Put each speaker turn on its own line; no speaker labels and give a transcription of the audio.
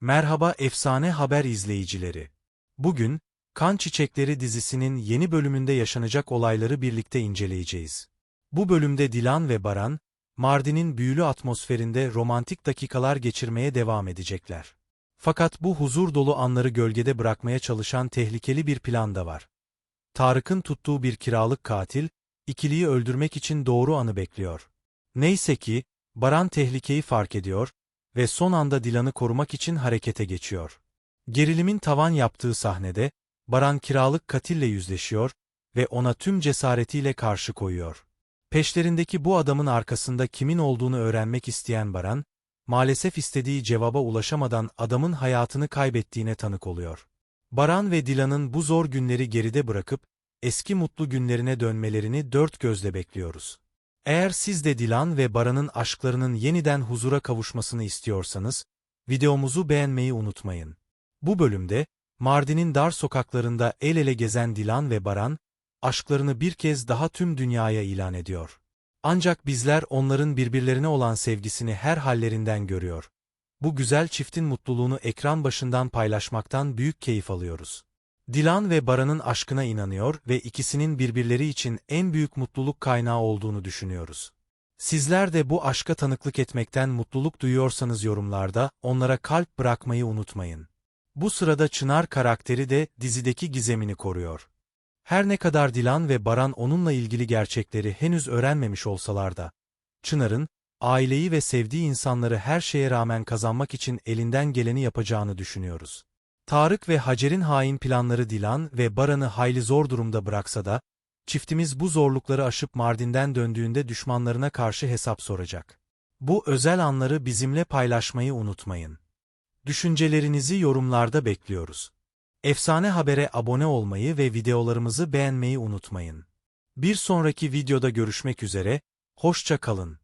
Merhaba efsane haber izleyicileri. Bugün, Kan Çiçekleri dizisinin yeni bölümünde yaşanacak olayları birlikte inceleyeceğiz. Bu bölümde Dilan ve Baran, Mardin'in büyülü atmosferinde romantik dakikalar geçirmeye devam edecekler. Fakat bu huzur dolu anları gölgede bırakmaya çalışan tehlikeli bir plan da var. Tarık'ın tuttuğu bir kiralık katil, ikiliyi öldürmek için doğru anı bekliyor. Neyse ki, Baran tehlikeyi fark ediyor ve son anda Dilan'ı korumak için harekete geçiyor. Gerilimin tavan yaptığı sahnede, Baran kiralık katille yüzleşiyor ve ona tüm cesaretiyle karşı koyuyor. Peşlerindeki bu adamın arkasında kimin olduğunu öğrenmek isteyen Baran, maalesef istediği cevaba ulaşamadan adamın hayatını kaybettiğine tanık oluyor. Baran ve Dilan'ın bu zor günleri geride bırakıp, eski mutlu günlerine dönmelerini dört gözle bekliyoruz. Eğer siz de Dilan ve Baran'ın aşklarının yeniden huzura kavuşmasını istiyorsanız, videomuzu beğenmeyi unutmayın. Bu bölümde, Mardin'in dar sokaklarında el ele gezen Dilan ve Baran, aşklarını bir kez daha tüm dünyaya ilan ediyor. Ancak bizler onların birbirlerine olan sevgisini her hallerinden görüyor. Bu güzel çiftin mutluluğunu ekran başından paylaşmaktan büyük keyif alıyoruz. Dilan ve Baran'ın aşkına inanıyor ve ikisinin birbirleri için en büyük mutluluk kaynağı olduğunu düşünüyoruz. Sizler de bu aşka tanıklık etmekten mutluluk duyuyorsanız yorumlarda onlara kalp bırakmayı unutmayın. Bu sırada Çınar karakteri de dizideki gizemini koruyor. Her ne kadar Dilan ve Baran onunla ilgili gerçekleri henüz öğrenmemiş olsalar da, Çınar'ın, aileyi ve sevdiği insanları her şeye rağmen kazanmak için elinden geleni yapacağını düşünüyoruz. Tarık ve Hacer'in hain planları Dilan ve Baran'ı hayli zor durumda bıraksa da, çiftimiz bu zorlukları aşıp Mardin'den döndüğünde düşmanlarına karşı hesap soracak. Bu özel anları bizimle paylaşmayı unutmayın. Düşüncelerinizi yorumlarda bekliyoruz. Efsane Haber'e abone olmayı ve videolarımızı beğenmeyi unutmayın. Bir sonraki videoda görüşmek üzere, hoşça kalın.